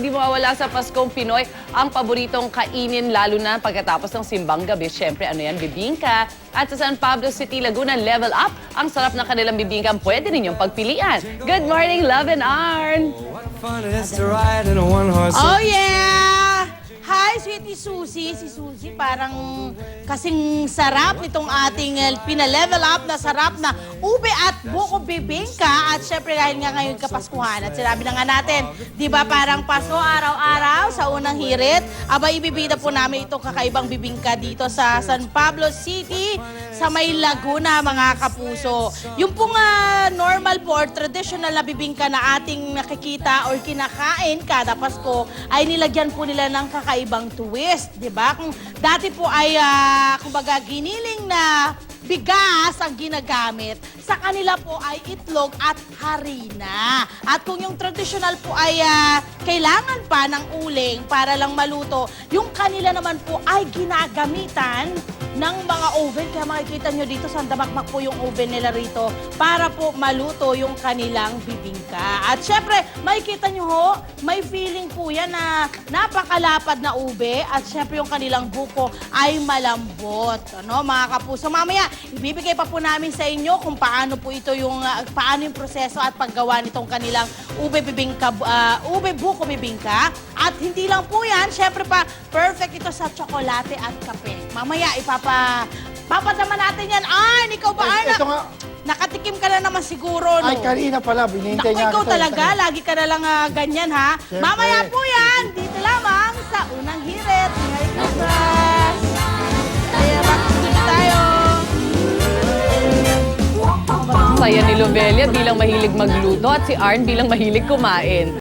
Di mawawala sa Paskong Pinoy ang paboritong kainin lalo na pagkatapos ng simbang gabi. Siyempre, ano yan, bibingka. At sa San Pablo City, Laguna, level up. Ang sarap ng kanilang bibingka pwede ninyong pagpilian. Good morning, Love and Arn! Oh yeah! Hi, sweetie Susie. Si Susie parang kasing sarap nitong ating uh, pinalevel up na sarap na ube at buko bibingka. At syempre dahil nga ngayon kapaskuhan at sinabi na nga natin, di ba parang Pasko araw-araw sa unang hirit. Aba, ibibida po namin itong kakaibang bibingka dito sa San Pablo City sa may Laguna, mga kapuso. Yung pong ah, normal po or traditional na bibingka na ating nakikita or kinakain kada Pasko ay nilagyan po nila ng kakaibang twist, di ba? Kung dati po ay, ah, kumbaga, giniling na bigas ang ginagamit. Sa kanila po ay itlog at harina. At kung yung traditional po ay ah, kailangan pa ng uling para lang maluto, yung kanila naman po ay ginagamitan ng mga oven. Kaya makikita nyo dito, sa damakmak po yung oven nila rito para po maluto yung kanilang bibingka. At syempre, makikita nyo ho, may feeling po yan na napakalapad na ube at syempre yung kanilang buko ay malambot. Ano, mga kapuso. Mamaya, ibibigay pa po namin sa inyo kung paano po ito yung, ah, paano yung proseso at paggawa nitong kanilang ube bibingka, ah, ube buko bibingka. At hindi lang po yan, syempre pa, perfect ito sa tsokolate at kape. Mamaya, ipapa, papadama natin yan. Arn, ikaw ba, Ay, Arn? ito nga. Nakatikim ka na naman siguro, no? Ay, kanina pala, binihintay Naku, nga ikaw kita. talaga. Lagi ka na lang ah, ganyan, ha? Siyempre. Mamaya po yan. Dito lamang sa Unang Hirit. Merry Christmas! Kaya back tayo. Saya ni Lobelia bilang mahilig magluto at si Arn bilang mahilig kumain.